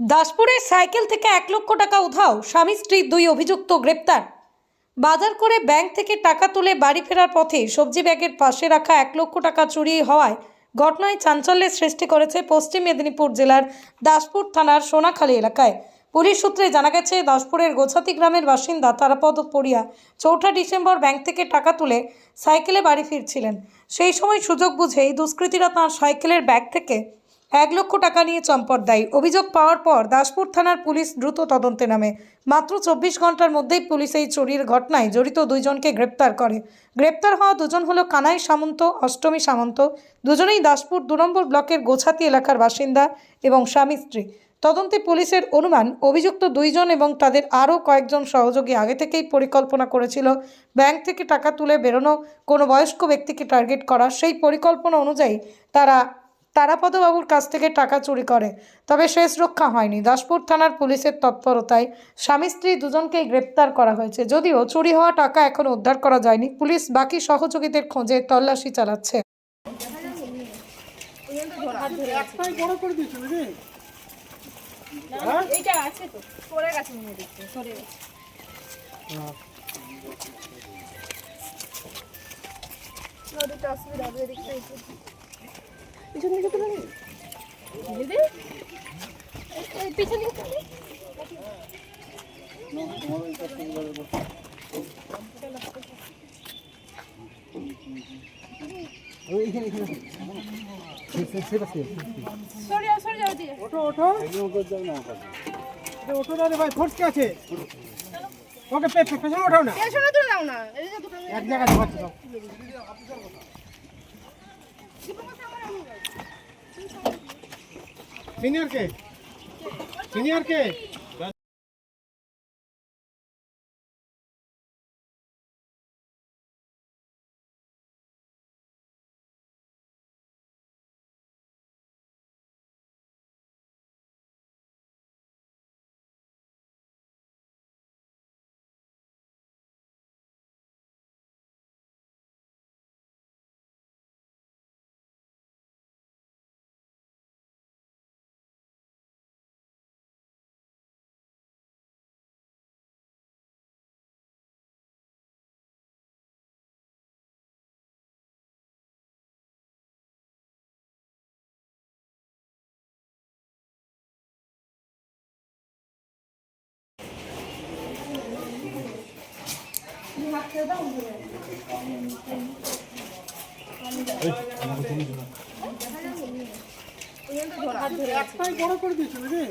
দাসপুরে cycle থেকে এক লক্ষ টাকা উধাও স্বামী স্ত্রী দুই অভিযুক্ত গ্রেপ্তার। বাজার করে ব্যাংক থেকে টাকা তুলে বাড়ি ফেরার পথে সবজি ব্যাগের পাশে রাখা এক লক্ষ টাকা চুরি হওয়ায় ঘটনায় চাঞ্চল্যের সৃষ্টি করেছে পশ্চিম মেদিনীপুর জেলার দাসপুর থানার সোনাখালী এলাকায়। পুলিশ সূত্রে জানা গেছে, দাসপুরের গোছাতি গ্রামের বাসিন্দা তারাপদ পড়িয়া চৌঠা ডিসেম্বর ব্যাংক থেকে টাকা তুলে সাইকেলে বাড়ি ফিরছিলেন। সেই সময় সুযোগ বুঝেই দুষ্কৃতীরা তাঁর সাইকেলের ব্যাগ থেকে এক লক্ষ টাকা নিয়ে চম্পট দেয়। অভিযোগ পাওয়ার পর দাসপুর থানার পুলিশ দ্রুত তদন্তে নামে। মাত্র চব্বিশ ঘণ্টার মধ্যেই পুলিশ এই চুরির ঘটনায় জড়িত দুইজনকে গ্রেপ্তার করে। গ্রেপ্তার হওয়া দুজন হলো কানাই সামন্ত, অষ্টমী সামন্ত। দুজনেই দাসপুর দু নম্বর ব্লকের গোছাতি এলাকার বাসিন্দা এবং স্বামী স্ত্রী। তদন্তে পুলিশের অনুমান, অভিযুক্ত দুইজন এবং তাদের আরও কয়েকজন সহযোগী আগে থেকেই পরিকল্পনা করেছিল ব্যাংক থেকে টাকা তুলে বেরোনো। কোনো বয়স্ক ব্যক্তিকে টার্গেট করা। সেই পরিকল্পনা অনুযায়ী তারা তারাপদবাবুর কাছ থেকে টাকা চুরি করে, তবে শেষ রক্ষা হয়নি। দাসপুর থানার পুলিশের তৎপরতায় স্বামী স্ত্রী দুজনকেই গ্রেপ্তার করা হয়েছে। যদিও চুরি হওয়া টাকা এখনও উদ্ধার করা যায়নি, পুলিশ বাকি সহযোগীদের খোঁজে তল্লাশি চালাচ্ছে। অসুবিধা হবে পিছন দিকে তুলে দিদি? পিছন দিকে তুলে না। রে ভাই আছে? ওকে পে পে পেছনে ওঠাও না। পেছনে তুলে নাও না এই এক জায়গায় সিনিয়র কে সিনিয়র কে একটাই বড় করে দিয়েছ নাকি